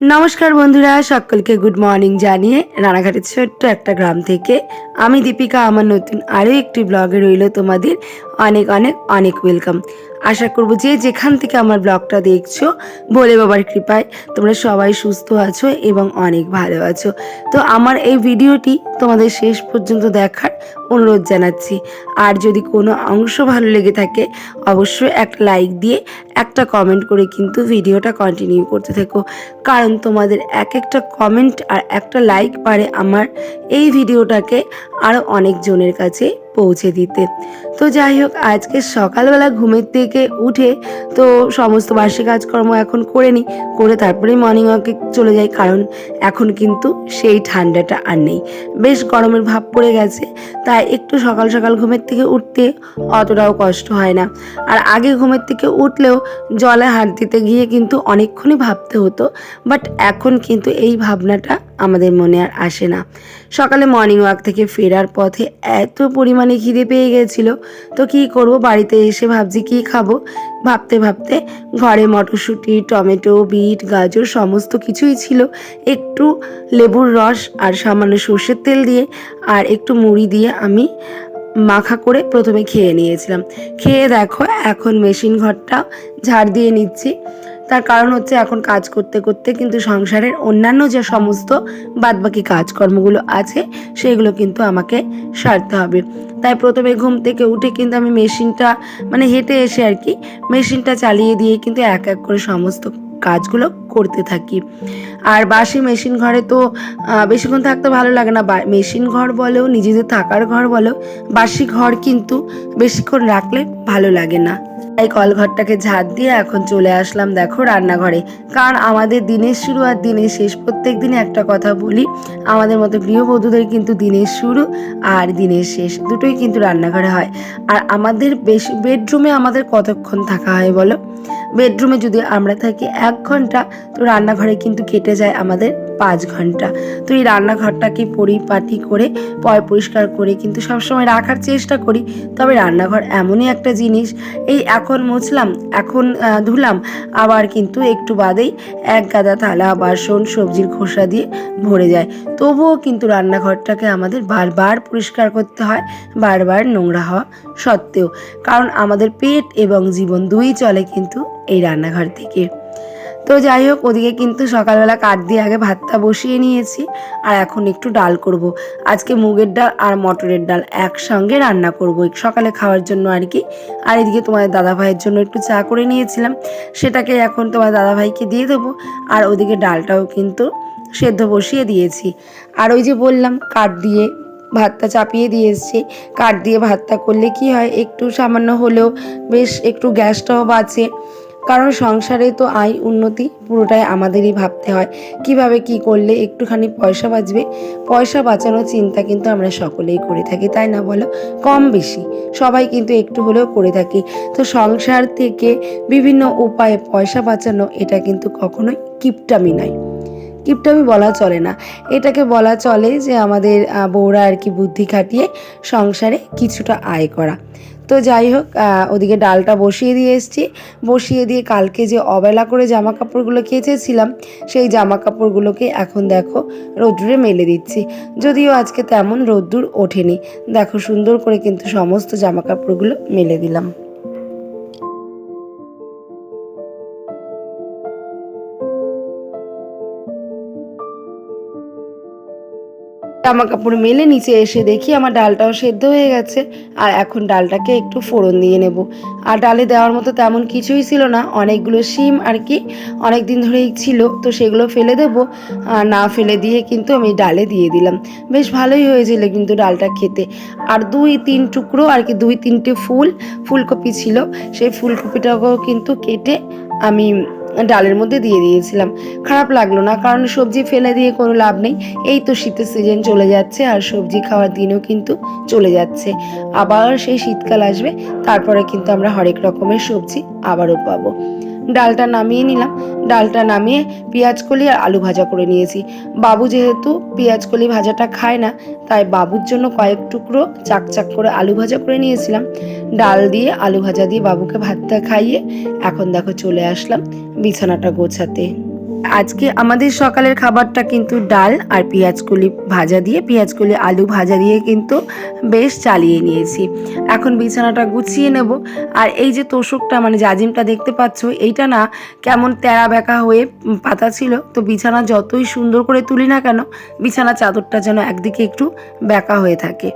নমস্কার বন্ধুরা, সকলকে গুড মর্নিং জানিয়ে রানাঘাটের ছোট্ট একটা গ্রাম থেকে আমি দীপিকা, আমার নতুন আরও একটি ব্লগে রইল তোমাদের অনেক অনেক অনেক ওয়েলকাম আশা করব যে যেখান থেকে আমার ব্লগটা দেখছ বলে বাবার কৃপায় তোমরা সবাই সুস্থ আছো এবং অনেক ভালো আছো। তো আমার এই ভিডিওটি তোমাদের শেষ পর্যন্ত দেখার অনুরোধ জানাচ্ছি। আর যদি কোনো অংশ ভালো লেগে থাকে, অবশ্যই একটা লাইক দিয়ে একটা কমেন্ট করে কিন্তু ভিডিওটা কন্টিনিউ করতে থেকো। কারণ তোমাদের এক একটা কমেন্ট আর একটা লাইক পারে আমার এই ভিডিওটাকে আরও অনেকজনের কাছে পৌঁছে দিতে। তো যাই হোক, আজকে সকালবেলা ঘুমের থেকে উঠে তো সমস্ত বার্ষিক কাজকর্ম এখন করে নিই, করে তারপরেই মর্নিং ওয়াকে চলে যাই, কারণ এখন কিন্তু সেই ঠান্ডাটা আর নেই। বেশ গরমের ভাব পড়ে গেছে, তাই একটু সকাল সকাল ঘুমের থেকে উঠতে অতটাও কষ্ট হয় না। আর আগে ঘুমের থেকে উঠলেও জলে হাত দিতে গিয়ে কিন্তু অনেকক্ষণই ভাবতে হতো বাট এখন কিন্তু এই ভাবনাটা আমাদের মনে আর আসে না। সকালে মর্নিং ওয়াক থেকে ফেরার পথে এত পরিমাণে খিদে পেয়ে গেছিল। তো কি করব? বাড়িতে এসে ভাবছি কি খাব? ভাবতে ভাবতে ঘরে মটরশুঁটি, টমেটো, বিট, গাজর সমস্ত কিছুই ছিল। একটু লেবুর রস আর সামান্য সর্ষের তেল দিয়ে আর একটু মুড়ি দিয়ে আমি মাখা করে প্রথমে খেয়ে নিয়েছিলাম। খেয়ে দেখো, এখন মেশিন ঘরটা ঝাড় দিয়ে নিচ্ছি। তার কারণ হচ্ছে এখন কাজ করতে করতে কিন্তু সংসারের অন্যান্য যে সমস্ত বাদবাকি কাজকর্মগুলো আছে, সেগুলো কিন্তু আমাকে সারতে হবে। তাই প্রথমে ঘুম থেকে উঠে কিন্তু আমি মেশিনটা মানে হেঁটে এসে আর কি মেশিনটা চালিয়ে দিয়ে কিন্তু এক এক করে সমস্ত কাজগুলো করতে থাকি। আর বাসি মেশিন ঘরে তো বেশিক্ষণ থাকতে ভালো লাগে না। মেশিন ঘর বলেও, নিজেদের থাকার ঘর বলেও, বাসি ঘর কিন্তু বেশিক্ষণ রাখলে ভালো লাগে না। তাই কলঘরটাকে ঝাঁট দিয়ে এখন চলে আসলাম দেখো রান্নাঘরে। কারণ আমাদের দিনের শুরু আর দিনের শেষ, প্রত্যেক দিনে একটা কথা বলি, আমাদের মতো গৃহবধূদের কিন্তু দিনের শুরু আর দিনের শেষ দুটোই কিন্তু রান্নাঘরে হয়। আর আমাদের বেশ বেডরুমে আমাদের কতক্ষণ থাকা হয় বলো? বেডরুমে যদি আমরা থাকি এক ঘণ্টা, তো রান্নাঘরে কিন্তু কেটে যায় আমাদের পাঁচ ঘণ্টা। তো এই রান্নাঘরটাকে পরিপাটি করে, পয় পরিষ্কার করে কিন্তু সবসময় রাখার চেষ্টা করি। তবে রান্নাঘর এমনই একটা জিনিস, এই এখন মুছলাম, এখন ধুলাম, আবার কিন্তু একটু বাদেই এক গাদা থালা, বাসন, সবজির খোসা দিয়ে ভরে যায়। তবুও কিন্তু রান্নাঘরটাকে আমাদের বারবার পরিষ্কার করতে হয়, বারবার নোংরা হওয়া সত্ত্বেও। কারণ আমাদের পেট এবং জীবন দুই চলে কিন্তু এই রান্নাঘর থেকে। তো যাই হোক, ওদিকে কিন্তু সকালবেলা কাঠ দিয়ে আগে ভাতটা বসিয়ে নিয়েছি আর এখন একটু ডাল করব। আজকে মুগের ডাল আর মটরের ডাল একসঙ্গে রান্না করব সকালে খাওয়ার জন্য আর কি। আর এদিকে তোমাদের দাদা ভাইয়ের জন্য একটু চা করে নিয়েছিলাম। সেটাকে এখন তোমার দাদা ভাইকে দিয়ে দেবো আর ওদিকে ডালটাও কিন্তু সেদ্ধ বসিয়ে দিয়েছি। আর ওই যে বললাম, কাঠ দিয়ে ভাতটা চাপিয়ে দিয়ে এসছি। কাঠ দিয়ে ভাতটা করলে কি হয়, একটু সামান্য হলেও বেশ একটু গ্যাসটাও বাঁচে। কারণ সংসারে তো আয় উন্নতি পুরোটাই আমাদেরই ভাবতে হয়। কীভাবে কি করলে একটুখানি পয়সা বাঁচবে? পয়সা বাঁচানোর চিন্তা কিন্তু আমরা সকলেই করে থাকি, তাই না বলো? কম বেশি। সবাই কিন্তু একটু হলেও করে থাকি। তো সংসার থেকে বিভিন্ন উপায়ে পয়সা বাঁচানো, এটা কিন্তু কখনোই কিপটামি নয়। কিপটামি বলা চলে না। এটাকে বলা চলে যে আমাদের বউরা আর কি বুদ্ধি খাটিয়ে সংসারে কিছুটা আয় করা। তো যাই হোক ওদিকে ডালটা বসিয়ে দিয়ে এসেছি। বসিয়ে দিয়ে কালকে যে অবেলা করে জামা কাপড়গুলো কেচেছিলাম, সেই জামা কাপড়গুলোকে এখন দেখো রোদ্দুরে মেলে দিচ্ছি। যদিও আজকে তেমন রোদ্দুর ওঠেনি। দেখো সুন্দর করে কিন্তু সমস্ত জামা কাপড়গুলো মেলে দিলাম। জামা কাপড় মেলে নিচে এসে দেখি আমার ডালটাও সেদ্ধ হয়ে গেছে। আর এখন ডালটাকে একটু ফোড়ন দিয়ে নেব। আর ডালে দেওয়ার মতো তেমন কিছুই ছিল না। অনেকগুলো শিম আর কি অনেক দিন ধরেই ছিল। তো সেগুলো ফেলে দেব। আর না ফেলে দিয়ে কিন্তু আমি ডালে দিয়ে দিলাম। বেশ ভালোই হয়েছিল কিন্তু ডালটা খেতে। আর দুই তিন টুকরো আর কি দুই তিনটে ফুল, ফুলকপি ছিল। সেই ফুলকপিটাকেও কিন্তু কেটে আমি ডালের মধ্যে দিয়ে দিয়েছিলাম। খারাপ লাগল না, কারণ সবজি ফেলে দিয়ে কোনো লাভ নেই। এই তো শীতের সিজন চলে যাচ্ছে আর সবজি খাওয়ার দিনও কিন্তু চলে যাচ্ছে। আবার সেই শীতকাল আসবে, তারপরে কিন্তু আমরা হরেক রকমের সবজি আবারও পাবো। ডালটা নামিয়ে নিলাম। ডালটা নামিয়ে পেঁয়াজ কলি আর আলু ভাজা করে নিয়েছি। বাবু যেহেতু পেঁয়াজ কলি ভাজাটা খায় না, তাই বাবুর জন্য কয়েক টুকরো চাক চাক করে আলু ভাজা করে নিয়েছিলাম। ডাল দিয়ে আলু ভাজা দিয়ে বাবুকে ভাতটা খাইয়ে এখন দেখো চলে আসলাম বিছানাটা গোছাতে। আজকে আমাদের সকালের খাবারটা কিন্তু ডাল আর পেঁয়াজকলি ভাজা দিয়ে, পেঁয়াজকলি আলু ভাজা দিয়ে কিন্তু বেশ চালিয়ে নিয়েছি। এখন বিছানাটা গুছিয়ে নেব। আর এই যে তোষকটা মানে জাজিমটা দেখতে পাচ্ছ, এইটা না কেমন তেরা বেঁকা হয়ে পাতা ছিল। তো বিছানা যতই সুন্দর করে তুলি না কেন বিছানা চাদরটা যেন একদিকে একটু বেঁকা হয়ে থাকে।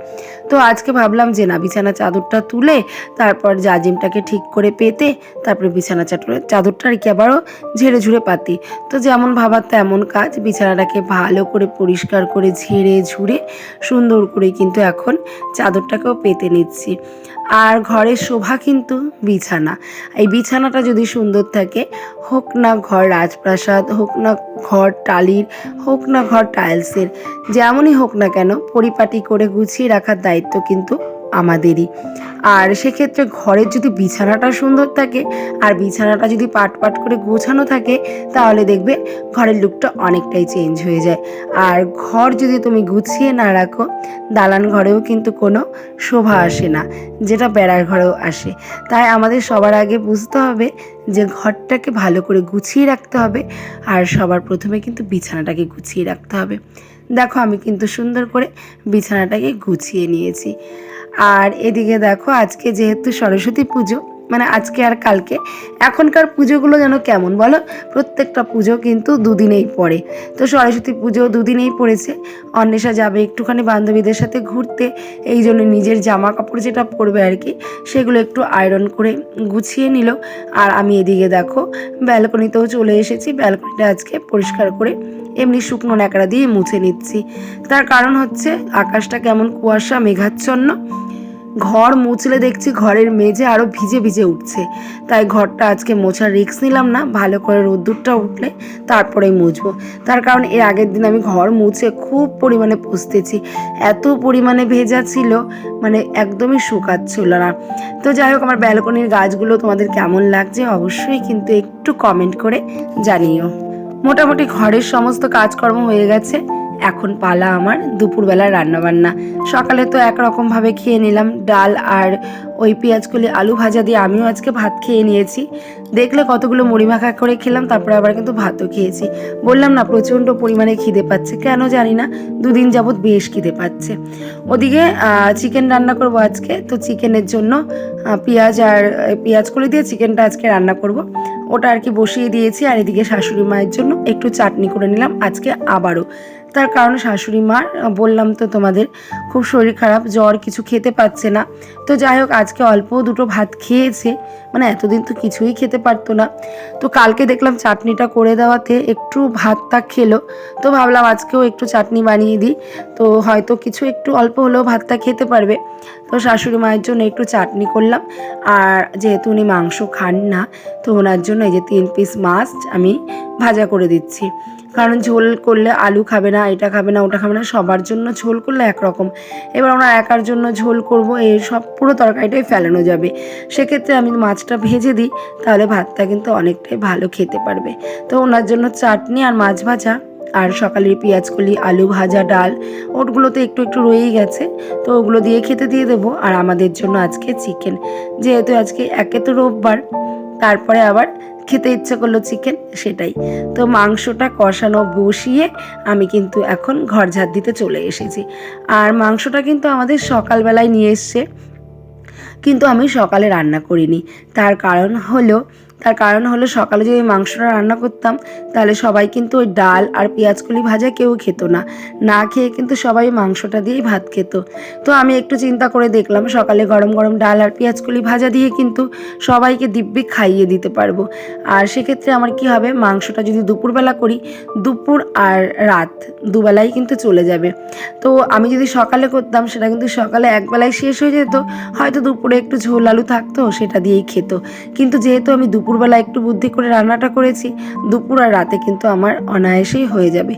তো আজকে ভাবলাম যে না বিছানা চাদরটা তুলে তারপর জাজিমটাকে ঠিক করে পেতে, তারপরে বিছানা চাদর চাদরটা আর কি আবারও ঝেড়ে ঝুড়ে পাতি। তো যেমন ভাবার তেমন কাজ। বিছানাটাকে ভালো করে পরিষ্কার করে ঝেড়ে ঝুড়ে সুন্দর করে কিন্তু এখন চাদরটাকেও পেতে নিচ্ছি। আর ঘরের শোভা কিন্তু বিছানা। এই বিছানাটা যদি সুন্দর থাকে, হোক না ঘর রাজপ্রাসাদ, হোক না ঘর টালির, হোক না ঘর টাইলসের, যেমনই হোক না কেন, পরিপাটি করে গুছিয়ে রাখার দায়িত্ব কিন্তু আমাদেরই। আর সেক্ষেত্রে ঘরের যদি বিছানাটা সুন্দর থাকে, আর বিছানাটা যদি পাট পাট করে গোছানো থাকে, তাহলে দেখবে ঘরের লুকটা অনেকটাই চেঞ্জ হয়ে যায়। আর ঘর যদি তুমি গুছিয়ে না রাখো, দালান ঘরেও কিন্তু কোনো শোভা আসে না, যেটা বেড়ার ঘরেও আসে। তাই আমাদের সবার আগে বুঝতে হবে যে ঘরটাকে ভালো করে গুছিয়ে রাখতে হবে, আর সবার প্রথমে কিন্তু বিছানাটাকে গুছিয়ে রাখতে হবে। দেখো আমি কিন্তু সুন্দর করে বিছানাটাকে গুছিয়ে নিয়েছি। আর এদিকে দেখো, আজকে যেহেতু সরস্বতী পুজো মানে আজকে আর কালকে, এখনকার পুজোগুলো যেন কেমন বলো? প্রত্যেকটা পুজো কিন্তু দুদিনেই পড়ে। তো সরস্বতী পুজো দুদিনেই পড়েছে। অন্বেষা যাবে একটুখানি বান্ধবীদের সাথে ঘুরতে, এই জন্য নিজের জামা কাপড় যেটা পরবে আর কি, সেগুলো একটু আয়রন করে গুছিয়ে নিল। আর আমি এদিকে দেখো, ব্যালকনিতেও চলে এসেছি। ব্যালকনিটা আজকে পরিষ্কার করে এমনি শুকনো ন্যাকড়া দিয়ে মুছে নিচ্ছি। তার কারণ হচ্ছে, আকাশটা কেমন কুয়াশা, মেঘাচ্ছন্ন। ঘর মুছলে দেখছি ঘরের মেঝে আরও ভিজে ভিজে উঠছে। তাই ঘরটা আজকে মোছার রিস্ক নিলাম না, ভালো করে রোদ্দুরটা উঠলে তারপরেই মুছবো। তার কারণ এর আগের দিন আমি ঘর মুছে খুব পরিমাণে পুষতেছি। এত পরিমাণে ভেজা ছিল মানে একদমই শুকাচ্ছিল না। তো যাই হোক, আমার ব্যালকনির গাছগুলো তোমাদের কেমন লাগছে অবশ্যই কিন্তু একটু কমেন্ট করে জানিও। মোটামুটি ঘরের সমস্ত কাজকর্ম হয়ে গেছে। এখন পালা আমার দুপুরবেলা রান্নাবান্না। সকালে তো একরকমভাবে খেয়ে নিলাম ডাল আর ওই পেঁয়াজকলি আলু ভাজা দিয়ে আমিও আজকে ভাত খেয়ে নিয়েছি। দেখলে কতগুলো মুড়ি মাখা করে খেলাম, তারপরে আবার কিন্তু ভাতও খেয়েছি। বললাম না, প্রচণ্ড পরিমাণে খিদে পাচ্ছে, কেন জানি না, দুদিন যাবৎ বেশ খিদে পাচ্ছে। ওদিকে চিকেন রান্না করব আজকে, তো চিকেনের জন্য পেঁয়াজ আর পেঁয়াজ করে দিয়ে চিকেনটা আজকে রান্না করব। ওটা আর কি বসিয়ে দিয়েছি, আর এদিকে শাশুড়ি মায়ের জন্য একটু চাটনি করে নিলাম, আজকে আবারও। তার কারণ শাশুড়ি মা বললাম তো তোমাদের, খুব শরীর খারাপ, জ্বর কিছু খেতে পাচ্ছে না। তো যাই হোক, আজকে অল্প দুটো ভাত খেয়েছে মানে এতদিন তো কিছুই খেতে পারতো না। তো কালকে দেখলাম চাটনিটা করে দেওয়াতে একটু ভাতটা খেলো। তো ভাবলাম আজকেও একটু চাটনি বানিয়ে দিই। তো হয়তো কিছু একটু অল্প হলেও ভাতটা খেতে পারবে। তো শাশুড়ি মায়ের জন্য একটু চাটনি করলাম। আর যেহেতু উনি মাংস খান না, তো ওনার জন্য এই যে তিন পিস মাছ আমি ভাজা করে দিচ্ছি। কারণ ঝোল করলে আলু খাবে না, এটা খাবে না, ওটা খাবে না, সবার জন্য ঝোল করলে একরকম। এবার ওনার একার জন্য ঝোল করব এই সব পুরো তরকারিটাই ফেলানো যাবে। সেক্ষেত্রে আমি মাছটা ভেজে দিই, তাহলে ভাতটা কিন্তু অনেকটাই ভালো খেতে পারবে। তো ওনার জন্য চাটনি আর মাছ ভাজা আর সকালের পেঁয়াজকলি, আলু ভাজা, ডাল ওটগুলো তো একটু একটু রয়েই গেছে। তো ওগুলো দিয়ে খেতে দিয়ে দেবো। আর আমাদের জন্য আজকে চিকেন। যেহেতু আজকে একে তো রোববার, তারপরে আবার খেতে ইচ্ছে করল চিকেন, সেটাই। তো মাংসটা কষানো বসিয়ে আমি কিন্তু এখন ঘর ঝাড় দিতে চলে এসেছি। আর মাংসটা কিন্তু আমাদের সকালবেলায় নিয়ে এসছে। কিন্তু আমি সকালে রান্না করিনি। তার কারণ হলো তার কারণ হলো সকালে যদি মাংসটা রান্না করতাম, তাহলে সবাই কিন্তু ওই ডাল আর পেঁয়াজকলি ভাজা কেউ খেত না। না খেয়ে কিন্তু সবাই মাংসটা দিয়েই ভাত খেত। তো আমি একটু চিন্তা করে দেখলাম, সকালে গরম গরম ডাল আর পেঁয়াজকলি ভাজা দিয়ে কিন্তু সবাইকে দিব্যি খাইয়ে দিতে পারব। আর সেক্ষেত্রে আমার কি হবে, মাংসটা যদি দুপুরবেলা করি, দুপুর আর রাত দুবেলাই কিন্তু চলে যাবে। তো আমি যদি সকালে করতাম, সেটা কিন্তু সকালে একবেলায় শেষ হয়ে যেত, হয়তো দুপুরে একটু ঝোল আলু থাকতো, সেটা দিয়েই খেত। কিন্তু যেহেতু আমি দুপুরবেলা একটু বুদ্ধি করে রান্নাটা করেছি, দুপুর আর রাতে কিন্তু আমার অনায়াসেই হয়ে যাবে।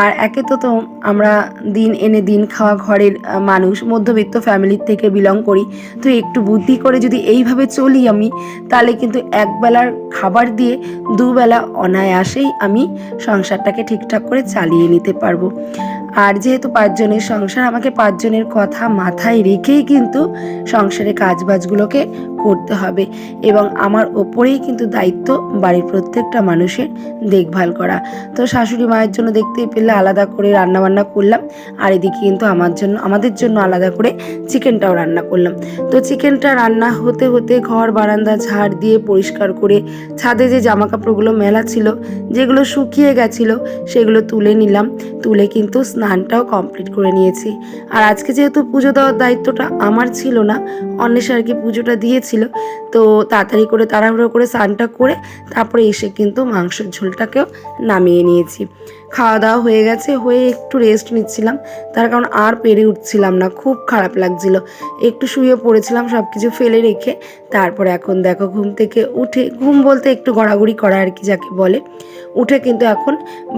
আর একে তো তো আমরা দিন এনে দিন খাওয়া ঘরের মানুষ, মধ্যবিত্ত ফ্যামিলির থেকে বিলং করি। তো একটু বুদ্ধি করে যদি এইভাবে চলি আমি, তাহলে কিন্তু একবেলার খাবার দিয়ে দুবেলা অনায়াসেই আমি সংসারটাকে ঠিকঠাক করে চালিয়ে নিতে পারব। আর যেহেতু পাঁচজনের সংসার, আমাকে পাঁচজনের কথা মাথায় রেখেই কিন্তু সংসারে কাজবাজগুলোকে করতে হবে এবং আমার ওপরেই কিন্তু দায়িত্ব বাড়ির প্রত্যেকটা মানুষের দেখভাল করা। তো শাশুড়ি মায়ের জন্য দেখতেই পেলে আলাদা করে রান্না বান্না করলাম, আর এদিকে কিন্তু আমার জন্য, আমাদের জন্য আলাদা করে চিকেনটাও রান্না করলাম। তো চিকেনটা রান্না হতে হতে ঘর, বারান্দা, ঝাড় দিয়ে পরিষ্কার করে ছাদে যে জামা কাপড়গুলো মেলা ছিল, যেগুলো শুকিয়ে গেছিল, সেগুলো তুলে নিলাম। তুলে কিন্তু স্নানটাও কমপ্লিট করে নিয়েছি। আর আজকে যেহেতু পুজো দেওয়ার দায়িত্বটা আমার ছিল না, অন্বেষা আর কি পুজোটা দিয়েছিল, তো তাড়াতাড়ি করে তাড়াহুড়ো করে স্নানটা করে তারপরে এসে কিন্তু মাংসের ঝোলটাকেও নামিয়ে নিয়েছি। খাওয়া দাওয়া হয়ে গেছে, হয়ে একটু রেস্ট নিচ্ছিলাম, তার কারণ আর পেরে উঠছিলাম না, খুব খারাপ লাগছিল। একটু শুয়ে পড়েছিলাম সব কিছু ফেলে রেখে, তারপরে এখন দেখো ঘুম থেকে উঠে, ঘুম বলতে একটু গড়াগড়ি করা আর কি যাকে বলে, উঠে কিন্তু এখন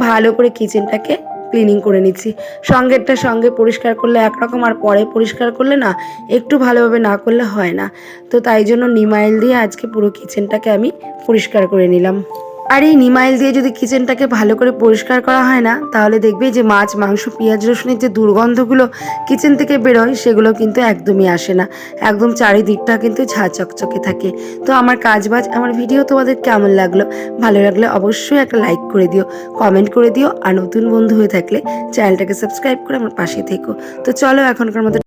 ভালো করে কিচেনটাকে ক্লিনিং করে নিচ্ছি। সঙ্গেরটা সঙ্গে পরিষ্কার করলে একরকম আর পরে পরিষ্কার করলে না, একটু ভালোভাবে না করলে হয় না। তো তাই জন্য নিমাইল দিয়ে আজকে পুরো কিচেনটাকে আমি পরিষ্কার করে নিলাম। আর এই নিমাইল দিয়ে যদি কিচেনটাকে ভালো করে পরিষ্কার করা হয় না, তাহলে দেখবে যে মাছ, মাংস, পেঁয়াজ, রসুনের যে দুর্গন্ধগুলো কিচেন থেকে বেরোয়, সেগুলো কিন্তু একদমই আসে না। একদম চারিদিকটা কিন্তু ঝা চকচকে থাকে। তো আমার কাজ বাজ আমার ভিডিও তোমাদের কেমন লাগল? ভালো লাগলে অবশ্যই একটা লাইক করে দিও, কমেন্ট করে দিও, আর নতুন বন্ধু হয়ে থাকলে চ্যানেলটাকে সাবস্ক্রাইব করে আমার পাশে থেকো। তো চলো এখনকার মতো